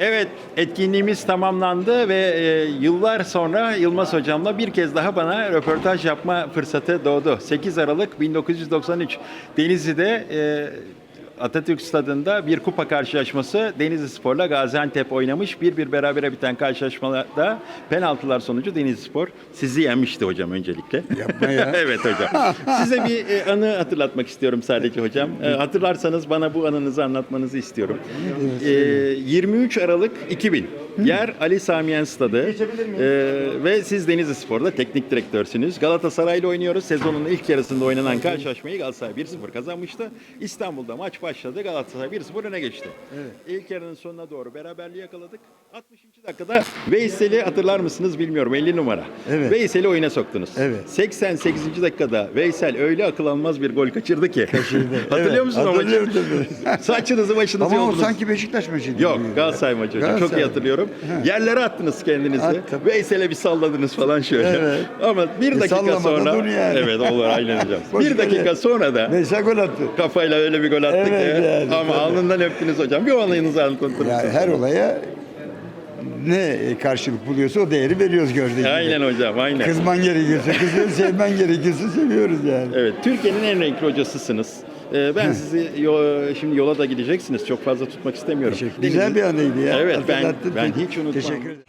Evet, etkinliğimiz tamamlandı ve e, yıllar sonra Yılmaz Hocam'la bir kez daha bana röportaj yapma fırsatı doğdu. 8 Aralık 1993 Denizli'de e, Atatürk Stadı'nda bir kupa karşılaşması Denizli Spor'la Gaziantep oynamış. Bir bir berabere biten karşılaşmada penaltılar sonucu Denizli Spor sizi yenmişti hocam öncelikle. Yapma ya. evet hocam. Size bir e, anı hatırlatmak istiyorum sadece hocam. E, hatırlarsanız bana bu anınızı anlatmanızı istiyorum. E, 23 Aralık 2000. Yer Ali Samiyen Stadı. E, ve siz Denizli Spor'da teknik direktörsünüz. Galatasaray'la oynuyoruz. Sezonun ilk yarısında oynanan karşılaşmayı Galatasaray 1-0 kazanmıştı. İstanbul'da maç başladı. Galatasaray 1-0 öne geçti. İlk yarının sonuna doğru beraberliği yakaladık. 60. dakikada Veysel'i hatırlar mısınız bilmiyorum 50 numara. Evet. Veysel'i oyuna soktunuz. Evet. 88. dakikada Veysel öyle akıl almaz bir gol kaçırdı ki. Kaçırdı. Hatırlıyor Evet, musun o maçı? hatırlıyorum tabii. Saçınızı başınızı Ama o yoldunuz. sanki Beşiktaş maçıydı. Yok gibi. Galatasaray maçı hocam. Çok iyi Galatasaray. hatırlıyorum. Yerlere attınız kendinizi. Attım. Veysel'e bir salladınız falan şöyle. Evet. Ama bir E, dakika sonra... yani. Evet olur aynen hocam. Bir dakika kale. sonra da Veysel gol attı. kafayla öyle bir gol attık Evet, ya. yani, Ama tabii. alnından öptünüz hocam. Bir olayınızı anlatır mısınız? Ya her olaya ne karşılık buluyorsa o değeri veriyoruz gördüğün gibi. Aynen hocam aynen. Kızman gerekirse kızıyoruz, sevmen gerekirse seviyoruz yani. Evet, Türkiye'nin en renkli hocasısınız. Ee, ben sizi yo- şimdi yola da gideceksiniz. Çok fazla tutmak istemiyorum. Teşekkür. Güzel bir anıydı ya. Evet, ben- Hatırlattın. ben hiç unutmam. Teşekkür ederim.